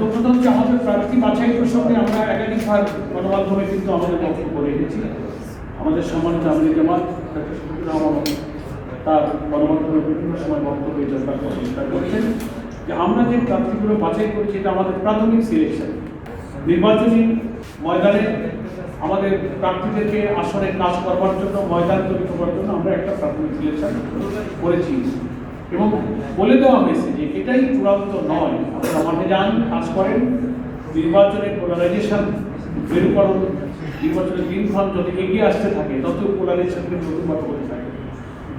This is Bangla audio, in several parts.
প্রথম হচ্ছে আমাদের প্রার্থী বাছাই প্রসঙ্গে আমরা একাধিকবার গণমাধ্যমে কিন্তু আমাদের বক্তব্য রেখেছি। আমাদের সম্মানিত আমির জামাত তার গণমাধ্যমে বিভিন্ন সময় বক্তব্য ব্যাপারে পরিষ্কার করেছেন। যে আমরা যে প্রার্থীগুলো বাছাই করছি, এটা আমাদের প্রাথমিক সিলেকশন। নির্বাচনী ময়দানে আমাদের প্রার্থীদেরকে আসনে কাজ করবার জন্য, ময়দান তৈরি করবার জন্য আমরা একটা প্রাথমিক সিলেকশন করেছি। এবং বলে দেওয়া হয়েছে যে এটাই চূড়ান্ত নয়। আপনারা মাঠে যান, কাজ করেন, নির্বাচনের পোলারাইজেশন মেরুকরণ নির্বাচনের দিনক্ষণ যত এগিয়ে আসতে থাকে, তত পোলারাইজেশনকে নতুনভাবে হতে থাকে।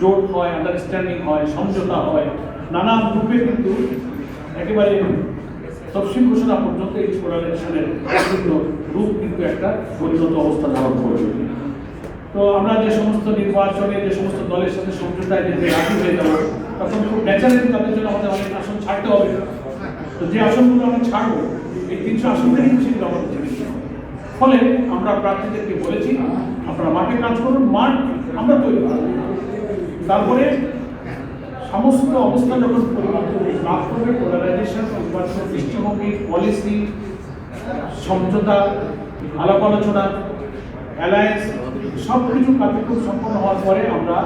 জোট হয় আন্ডারস্ট্যান্ডিং হয়, সমঝোতা হয় নানান রূপে কিন্তু একেবারে তফসিল ঘোষণা পর্যন্ত এই পোলারাইজেশনের রূপ কিন্তু একটা পরিণত অবস্থা ধারণ করবে। তো আমরা যে সমস্ত নির্বাচনে, যে সমস্ত দলের সাথে সমঝোতায় যেতে রাজি হয়ে যাব, তখন খুব ন্যাচারালি তাদের জন্য আমাদের অনেক আসন ছাড়তে হবে। তো যে আসনগুলো আমরা ছাড়বো, এই তিনশো আসন থেকে সেগুলো আমাদের ফলে আমরা প্রার্থীদেরকে বলেছি, আপনারা মাঠে কাজ করুন, মাঠ আমরা তৈরি করব। তারপরে সমস্ত অবস্থা যখন পরিবর্তন লাভ করবে পোলারাইজেশন নির্বাচন দৃষ্টিভঙ্গি পলিসি সমঝোতা আলাপ আলোচনা অ্যালায়েন্স সব কিছু কার্যক্রম সম্পন্ন হওয়ার পরে আমরা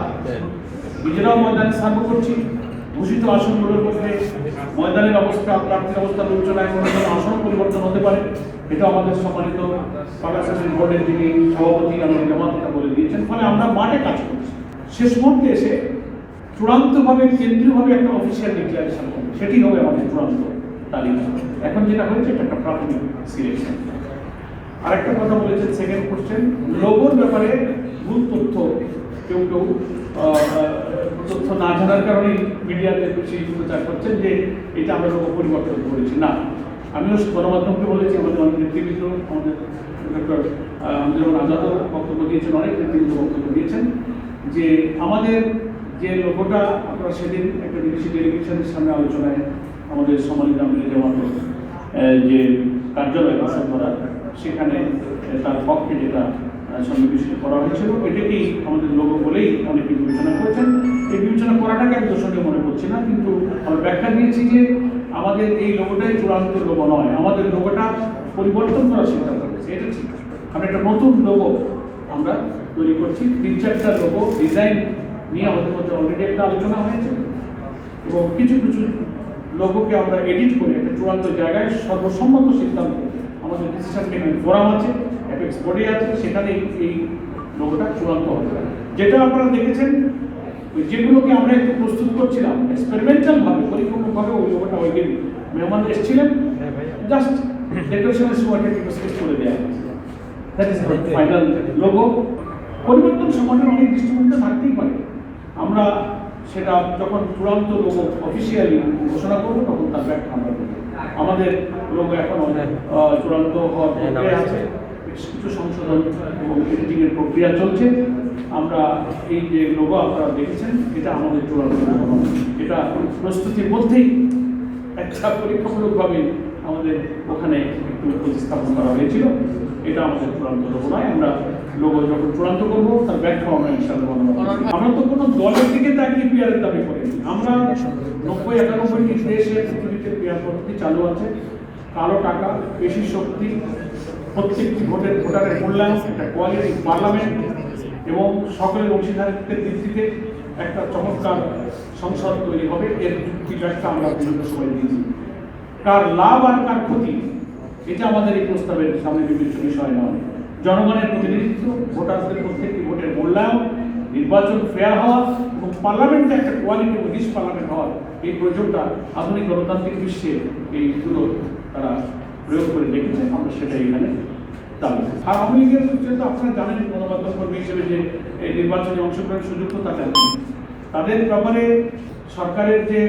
নিজেরাও ময়দানে সার্ভ করছি। ঘোষিত আসনগুলোর মধ্যে ময়দানের অবস্থা প্রার্থীর অবস্থা বিবেচনায় কোনো আসন পরিবর্তন হতে পারে। এটা আমাদের সম্মানিত পার্লামেন্ট বোর্ডের যিনি সভাপতি আমাদের জামাতটা বলে দিয়েছেন। ফলে আমরা মাঠে কাজ করছি। শেষ মুহূর্তে এসে চূড়ান্তভাবে, কেন্দ্রীয়ভাবে একটা অফিসিয়াল ডিক্লারেশন সেটি হবে আমাদের চূড়ান্ত তালিকা। এখন যেটা হয়েছে, এটা একটা প্রাথমিক সিলেকশন আরেকটা কথা বলেছেন সেকেন্ড কোশ্চেন লোগোর ব্যাপারে ভুল তথ্য, কেউ কেউ তথ্য না জানার কারণে মিডিয়াতে বেশি প্রচার করছেন যে এটা আমরা লোগো পরিবর্তন করেছি। না, আমিও গণমাধ্যমকে বলেছি, আমাদের অনেক নেতৃবৃন্দ, আমাদের ডক্টর যেমন আজাদও বক্তব্য দিয়েছেন, অনেক নেতৃবৃন্দ বক্তব্য দিয়েছেন যে আমাদের যে লোকটা আপনারা সেদিন একটা বিদেশি ডেলিগেশনের সামনে আলোচনায় আমাদের সম্মানিত আমির জামাত যে কার্যালয় গঠন করা সেখানে তার পক্ষে যেটা সন্নিবেশিত করা হয়েছিল। এটাকেই আমাদের লোগো বলেই অনেকে বিবেচনা করেছেন। এই বিবেচনা করাটাকে আমি দোষণীয় মনে করছি না, কিন্তু আমরা ব্যাখ্যা দিয়েছি যে আমাদের এই লোগোটাই চূড়ান্ত লোগো নয়। আমাদের লোগোটা পরিবর্তন করার সিদ্ধান্ত হয়েছে এটা ঠিক। আমরা একটা নতুন লোগো আমরা তৈরি করছি। তিন চারটা লোগো ডিজাইন নিয়ে আমাদের মধ্যে অলরেডি একটা আলোচনা হয়েছে। এবং কিছু কিছু লোগোকে আমরা এডিট করে একটা চূড়ান্ত জায়গায় সর্বসম্মত সিদ্ধান্ত আমাদের ডিসিশন মেকিং ফোরাম আছে অ্যাপেক্স বডি আছে সেখানে এই- লোগোটা চূড়ান্ত হবে যেটা আপনারা দেখেছেন ওই যেগুলোকে আমরা একটু প্রস্তুত করছিলাম এক্সপেরিমেন্টাল ভাবে পরিপূর্ণভাবে ওই লোগোটা ওই দিন মেহমান এসেছিলেন। জাস্ট ডেকোরেশনের সময়টা একটু স্কেচ করে দেওয়া দ্যাট ইজ ফাইনাল লোগো পরিবর্তন সমাজের অনেক দৃষ্টিভঙ্গি থাকতেই পারে। আমরা সেটা যখন চূড়ান্ত লোগো অফিসিয়ালি ঘোষণা করব তখন তার ব্যাখ্যা আমরা আমাদের লোগো এখনও চূড়ান্ত হওয়ার প্রক্রিয়া আছে। কিছু সংশোধন এবং এডিটিং এর প্রক্রিয়া চলছে। আমরা এই যে লোগো আপনারা দেখেছেন এটা আমাদের চূড়ান্ত এটা প্রস্তুতির মধ্যেই একটা পরীক্ষামূলকভাবে আমাদের ওখানে একটু প্রতিস্থাপন করা হয়েছিল। এটা আমাদের চূড়ান্ত লোগো নয়। আমরা লোগো যখন চূড়ান্ত করব তার ব্যাখ্যা আমরা ইনশাআল্লাহ বানাবো। আমরা তো কোনো দলের দিকে তাকিয়ে পিয়ারের আমরা নব্বই একানব্বইটি দেশে পৃথিবীতে পিয়ার পদ্ধতি চালু আছে। কালো টাকা, বেশি শক্তি, প্রত্যেকটি ভোটের, ভোটারের মূল্যায়ন একটা কোয়ালিটি পার্লামেন্ট এবং সকলের অংশীদারিত্বের ভিত্তিতে একটা চমৎকার সংসদ তৈরি হবে। এর যুক্তি ব্যাখ্যা আমরা বিভিন্ন সময় দিয়েছি। কার লাভ আর কার ক্ষতি, এটা আমাদের এই প্রস্তাবের সামনে বিবেচ্য বিষয় নয়। জনগণের প্রতিনিধিত্ব, ভোটারদের প্রত্যেকটি ভোটের মূল্যায়ন নির্বাচন ফেয়ার হওয়া এবং পার্লামেন্টে একটা কোয়ালিটি ডিস পার্লামেন্ট হওয়ার এই প্রয়োজনটা আধুনিক গণতান্ত্রিক বিশ্বে এইগুলো তারা প্রয়োগ করে দেখেছে আমরা সেটা এখানে দাবি আর আওয়ামী যেহেতু আপনারা জানেন গণমাধ্যম কর্মী হিসেবে যে এই নির্বাচনে অংশগ্রহণের সুযোগ তো তাদের তাদের ব্যাপারে সরকারের যে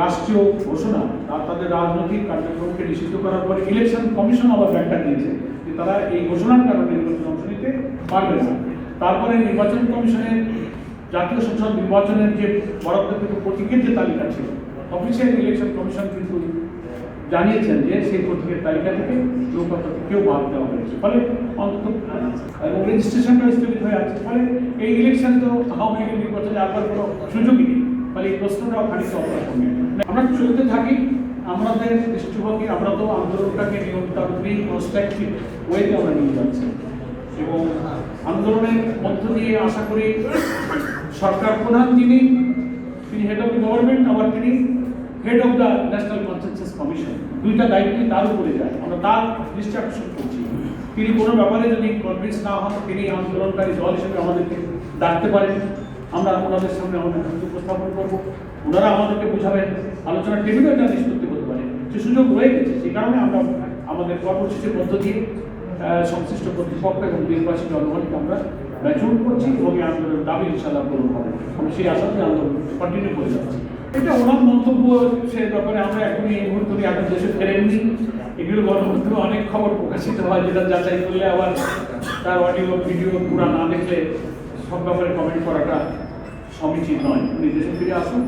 রাষ্ট্রীয় ঘোষণা আর তাদের রাজনৈতিক কার্যক্রমকে নিষিদ্ধ করার পরে ইলেকশন কমিশন আবার ব্যাখ্যা দিয়েছে যে তারা এই ঘোষণার কারণে নির্বাচনে অংশ নিতে পারবে না। তারপরে নির্বাচন কমিশনের জাতীয় সংসদ নির্বাচনের যে বরাদ্দকৃত প্রতীকের যে তালিকা ছিল অফিসিয়াল ইলেকশন কমিশন কিন্তু জানিয়েছেন যে সেই প্রতীকের তালিকা থেকে নৌকা প্রতীকেও বাদ দেওয়া হয়েছে। ফলে অন্তত এবং রেজিস্ট্রেশনটা স্থগিত হয়ে আছে। ফলে এই ইলেকশন তো আওয়ামী লীগের নির্বাচনে আবার কোনো সুযোগই নেই। ফলে এই প্রশ্নটাও খানিকটা অপরাধ আমরা চলতে থাকি, আমাদের দৃষ্টিভঙ্গি, আমরা তো আন্দোলনটাকে নিয়মতান্ত্রিক কনস্ট্রাকটিভ ওয়েতে আমরা নিয়ে যাচ্ছি। এবং আন্দোলনের মধ্য দিয়ে আশা করি সরকার প্রধান যিনি, তিনি হেড অফ দ্য গভর্নমেন্ট আবার তিনি head of the national consensus commission দুইটা দায়িত্বই তার উপরে যায়। আমরা তার দৃষ্টি আকর্ষণ করছি। তিনি কোনো ব্যাপারে যদি কনভিন্স না হন, তিনি আন্দোলনকারী দল হিসেবে আমাদেরকে ডাকতে পারেন। আমরা ওনাদের সামনে আমাদের উপস্থাপন করব। ওনারা আমাদেরকে বোঝাবেন। আলোচনার টেবিলে এটা নিষ্পত্তি করতে পারে। সে সুযোগ রয়ে গেছে সেই কারণে আমরা আমাদের কর্মসূচির মধ্য দিয়ে সংশ্লিষ্ট কর্তৃপক্ষ এবং দেশবাসী জনগণকে আমরা ম্যাচুর করছি এবং এই আন্দোলনের দাবি ইনশাল্লাহ পূরণ হবে। আমি সেই আশাতে আন্দোলন কন্টিনিউ করে যাচ্ছি। এটা ওনার মন্তব্য সে ব্যাপারে আমরা এখনই এই মুহূর্তে এখন দেশে ফেরেননি এগুলো গণমাধ্যমে অনেক খবর প্রকাশিত হয় যেটা যাচাই করলে আবার তার অডিও ভিডিও পুরা না দেখলে সব ব্যাপারে কমেন্ট করাটা সমীচীন নয়। উনি দেশে ফিরে আসুন।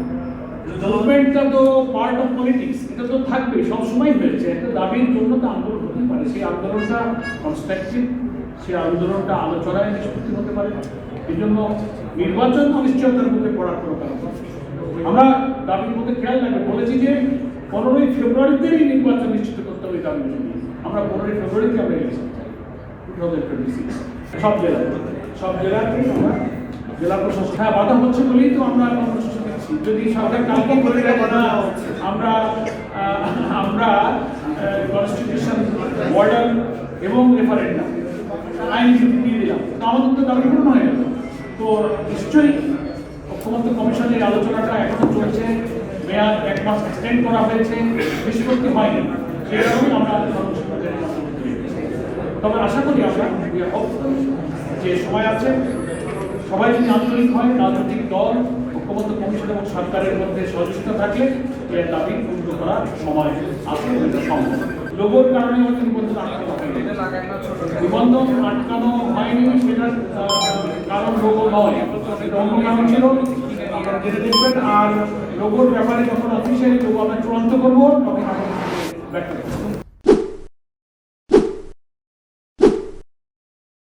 মুভমেন্টটা তো পার্ট অফ পলিটিক্স এটা তো থাকবে, সবসময় হয়েছে। একটা দাবির জন্য তো আন্দোলন হতে পারে। সেই আন্দোলনটা কনস্ট্রাকটিভ সেই আন্দোলনটা আলোচনায় নিষ্পত্তি হতে পারে। এই জন্য নির্বাচন অনিশ্চয়তার মধ্যে পড়ার কোনো কারণ আমরা দাবির মধ্যে খেয়াল রাখবে। বলেছি যে পনেরোই ফেব্রুয়ারিতেই নির্বাচন নিশ্চিত করতে হবে দাবি নিয়ে আমরা পনেরোই ফেব্রুয়ারিতে আমরা ইলেকশন চাই সব জেলায় সব জেলাতেই আমরা জেলা প্রশাসন হ্যাঁ বাধা হচ্ছে বলেই তো আমরা যদি সরকার কালকে করে না, আমরা আমরা কনস্টিটিউশন বর্ডার এবং রেফারেন্ডাম আইন দিয়ে দিলাম। আমাদের তো দাবি পূর্ণ হয়ে গেল। তো নিশ্চয়ই মুখ্যমন্ত্রী কমিশনের আলোচনাটা এখনও চলছে। মেয়াদ এক মাস এক্সটেন্ড করা হয়েছে। নিষ্পত্তি হয়নি। সেই আমরা তবে আশা করি আমরা যে সময় আছে। সবাই যদি আন্তরিক হয়, রাজনৈতিক দল ঐক্যবদ্ধ কমিশন এবং সরকারের মধ্যে সহযোগিতা থাকলে এর দাবি পূর্ণ করার সময় এটা সম্ভব। লোগোর কারণে নিবন্ধন আটকানো নিবন্ধন আটকানো হয়নি সেটার কারণ লোগো নয়। অন্য কারণ ছিল। যেটা দেখবেন, আর লোগোর ব্যাপারে যখন অফিসিয়ালি লোগো আমরা চূড়ান্ত করব, তখন আমাদের